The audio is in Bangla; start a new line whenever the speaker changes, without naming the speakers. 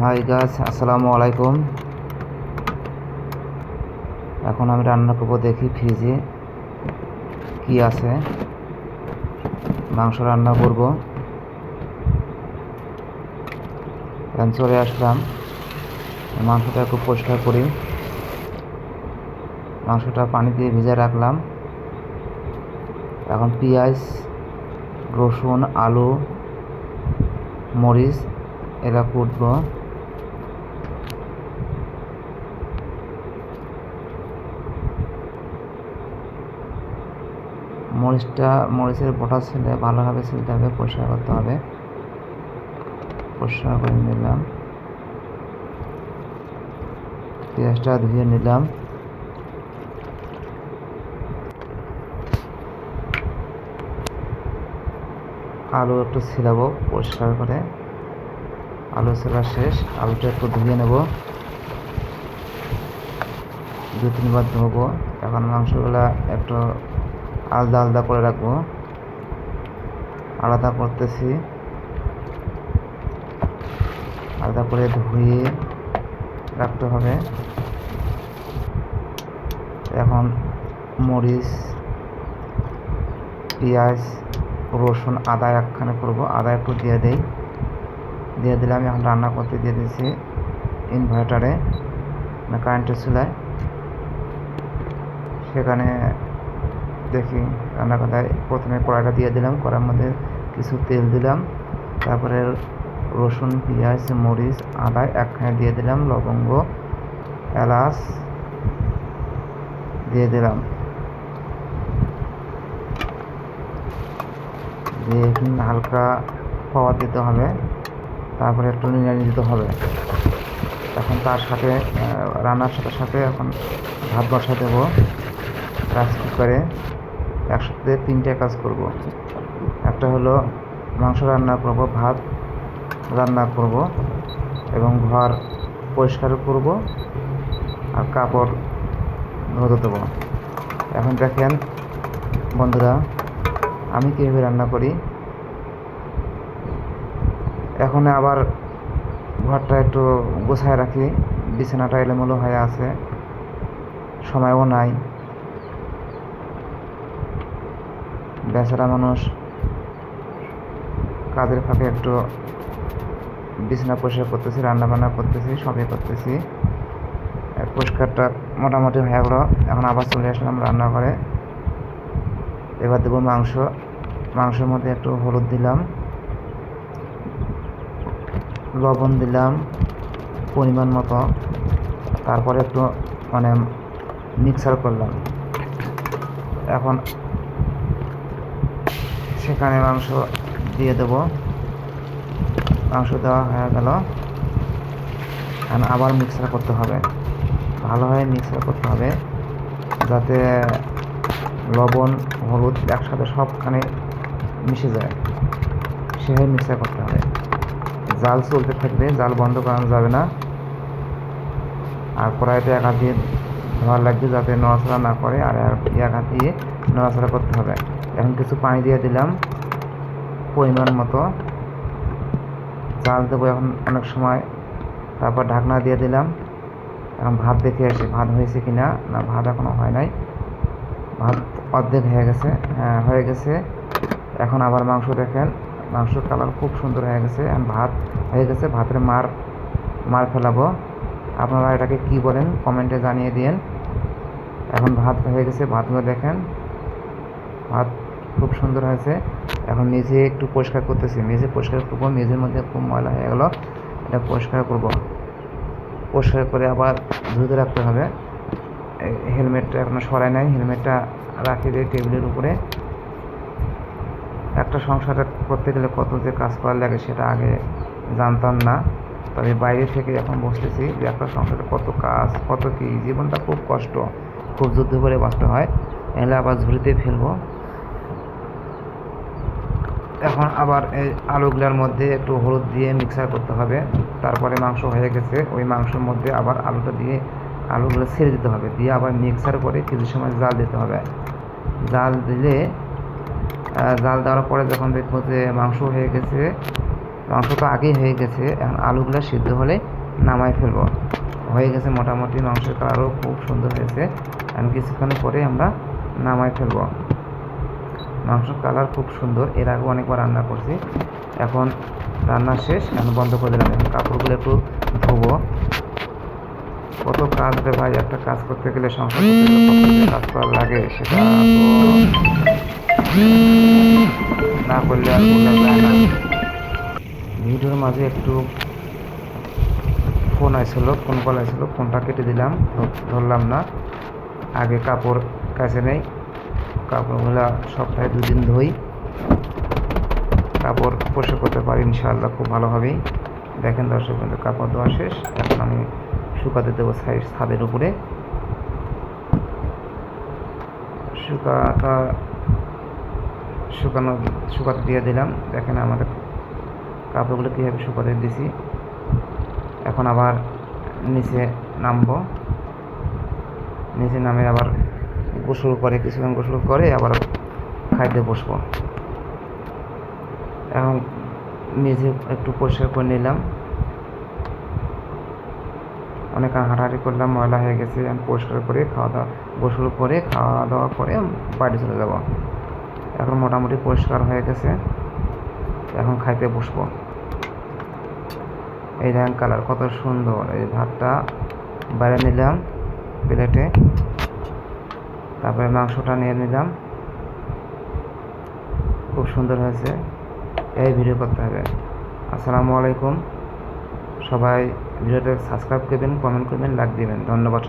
হাই গাছ আসসালামু আলাইকুম। এখন আমি রান্না করব দেখি ফ্রিজে কি আছে। মাংস রান্না করব। এখন চলে আসলাম। মাংসটা একটু পরিষ্কার করি। মাংসটা পানি দিয়ে ভিজে রাখলাম। এখন পেঁয়াজ, রসুন, আলু, মরিচ এরা কুটবো। মরিচটা, মরিচের বোটা ছেলে, ভালোভাবে ছিলতে হবে, পরিষ্কার করতে হবে। পরিষ্কার করে নিলাম। পেঁয়াজটা ধুয়ে নিলাম। আলু একটু ছিলাবো পরিষ্কার করে। আলু ছেলা শেষ, আলুটা একটু ধুয়ে নেব। দু তিনবার ধোবো। এখন মাংসগুলা একটু আলাদা আলাদা করে রাখব। আলাদা করতেছি। আলাদা করে ধুয়ে রাখতে হবে। এখন মরিচ, পেঁয়াজ, রসুন আদা একখানে করব। আদা একটু দিয়ে দেই। দিয়ে দিলে আমি এখন রান্না করতে দিয়ে দিয়েছি ইনভার্টারে মানে কারেন্টের চুলায়। সেখানে দেখি, রান্না কথায় প্রথমে কড়াইটা দিয়ে দিলাম কড়ার মধ্যে কিছু তেল দিলাম, তারপরে রসুন, পেঁয়াজ, মরিচ, আদা একখানে দিয়ে দিলাম, লবঙ্গ, এলাচ দিয়ে দিলাম। দিয়ে হালকা পাওয়ার দিতে হবে, তারপরে একটু নিড়ানি দিতে হবে। এখন তার সাথে রান্নার সাথে সাথে এখন ভাত বসা দেবো, রাইস কুকারে। একসাথে তিনটে কাজ করব। একটা হলো মাংস রান্না করব, ভাত রান্না করব এবং ঘর পরিষ্কার করব আর কাপড় ধুতে দেবো। এখন দেখেন, বন্ধুরা, আমি কীভাবে রান্না করি। এখন আবার ঘরটা একটু গোছায় রাখি, বিছানাটা এলোমেলো হয়ে আছে, সময়ও নাই। বেচারা মানুষ কাজের ফাঁকে একটু বিছানা পরিষ্কার করতেছি রান্না বান্না করতেছি, সবই করতেছি। পরিষ্কারটা মোটামুটি হয়ে গেলো। এখন আবার চলে আসলাম রান্নাঘরে। এবার দেবো মাংস। মাংসের মধ্যে একটু হলুদ দিলাম, লবণ দিলাম, পরিমাণ মতো। তারপরে একটু মানে মিক্সার করলাম। এখন সেখানে মাংস দিয়ে দেবো। মাংস দেওয়া হয়ে গেল। আবার মিক্সার করতে হবে। ভালোভাবে মিক্সার করতে হবে। যাতে লবণ, হলুদ একসাথে সবখানে মিশে যায়। সেভাবে মিক্সার করতে হবে। জাল চলতে থাকবে, জাল বন্ধ করানো যাবে না। আর কড়াইতে এক হাত দিয়ে ধোয়া লাগবে যাতে নড়াচড়া না করে। আর এক হাত দিয়ে নড়াচড়া করতে হবে। এখন কিছু পানি দিয়ে দিলাম পরিমাণ মতো। চাল দেবো এখন অনেক সময়। তারপর ঢাকনা দিয়ে দিলাম। এখন ভাত দেখে আসি, ভাত হয়েছে কি না না ভাত এখনও হয় নাই। ভাত অর্ধেক হয়ে গেছে হ্যাঁ হয়ে গেছে। এখন আবার মাংস দেখেন, মাংসর কালার খুব সুন্দর হয়ে গেছে। এখন ভাত হয়ে গেছে, ভাতের মার মার ফেলাবো। আপনারা এটাকে কি বলেন? কমেন্টে জানিয়ে দিন এখন ভাত হয়ে গেছে, ভাতগুলো দেখেন। ভাত খুব সুন্দর হয়েছে। এখন মেঝে একটু পরিষ্কার করতেছি। মেঝে পরিষ্কার করব, মেঝের মধ্যে খুব ময়লা হয়ে গেলো। এটা পরিষ্কার করব। পরিষ্কার করে আবার ধুতে রাখতে হবে। হেলমেটটা এখনও সরাই নাই। হেলমেটটা রাখি দিয়ে টেবিলের উপরে। একটা সংসার করতে গেলে কত যে কাজ করা লাগে সেটা আগে জানতাম না। তবে বাইরে থেকে এখন বসতেছি যে একটা সংসারে কত কাজ, কত কী? জীবনটা খুব কষ্ট। খুব যুদ্ধ করে বাঁচতে হয়। এলে আবার ঝুড়িতে ফেলব। এখন আবার এই আলুগুলোর মধ্যে একটু হলুদ দিয়ে মিক্সার করতে হবে। তারপরে মাংস হয়ে গেছে, ওই মাংসের মধ্যে আবার আলুটা দিয়ে আলুগুলো ছেড়ে দিতে হবে। দিয়ে আবার মিক্সার করে কিছু সময় জাল দিতে হবে। জাল দিলে জাল দেওয়ার পরে যখন দেখব যে মাংস হয়ে গেছে, মাংস তো আগেই হয়ে গেছে, এখন আলুগুলো সিদ্ধ হলে নামাই ফেলব। হয়ে গেছে মোটামুটি, মাংসের কালারও খুব সুন্দর হয়েছে। এখন কিছুক্ষণ পরে আমরা নামাই ফেলব। মাংসের কালার খুব সুন্দর। এর আগে অনেকবার রান্না করছি। এখন রান্না শেষ এখন বন্ধ করে দিলাম। এখন কাপড়গুলো একটু ধোবো। কত কাজ রে ভাই, একটা কাজ করতে গেলে সংসার কাজ করা লাগে সেটা না করলে আর না। ভিডিওর মাঝে একটু ফোন আসছিল ফোন কল আসছিল ফোনটা কেটে দিলাম ধরলাম না। আগে কাপড় কাছে নেই। কাপড়গুলো সপ্তাহে দুদিন ধুই। কাপড় পরিষ্কার করতে পারি, ইনশাআল্লাহ খুব ভালোভাবেই দেখেন দর্শক কিন্তু কাপড় ধোয়া শেষ। এখন আমি শুকাতে দেবো সাইড ছাদের উপরে। শুকাটা শুকানো শুকাতে দিয়ে দিলাম। দেখেন আমাদের কাপড়গুলো কীভাবে শুকাতে দিছি। এখন আবার নিচে নামবো। নিচে নামে আবার গোসল করে, কিছুক্ষণ গোসল করে আবার খাইতে বসবো। এখন মেঝে একটু পরিষ্কার করে নিলাম। অনেক হাঁটাহাঁটি করলাম, ময়লা হয়ে গেছে আমি পরিষ্কার করে খাওয়া দাওয়া, গোসল করে খাওয়া দাওয়া করে বাড়ি চলে যাব। এখন মোটামুটি পরিষ্কার হয়ে গেছে। এখন খাইতে বসবো। এই দেখেন কালার কত সুন্দর, এই ভাতটা বাইরে নিলাম প্লেটে তারপরে মাংসটা নিয়ে নিলাম। খুব সুন্দর হয়েছে। এই ভিডিও করতে হবে। আসসালামু আলাইকুম। সবাই ভিডিওটা সাবস্ক্রাইব করবেন কমেন্ট করবেন লাইক দিবেন। ধন্যবাদ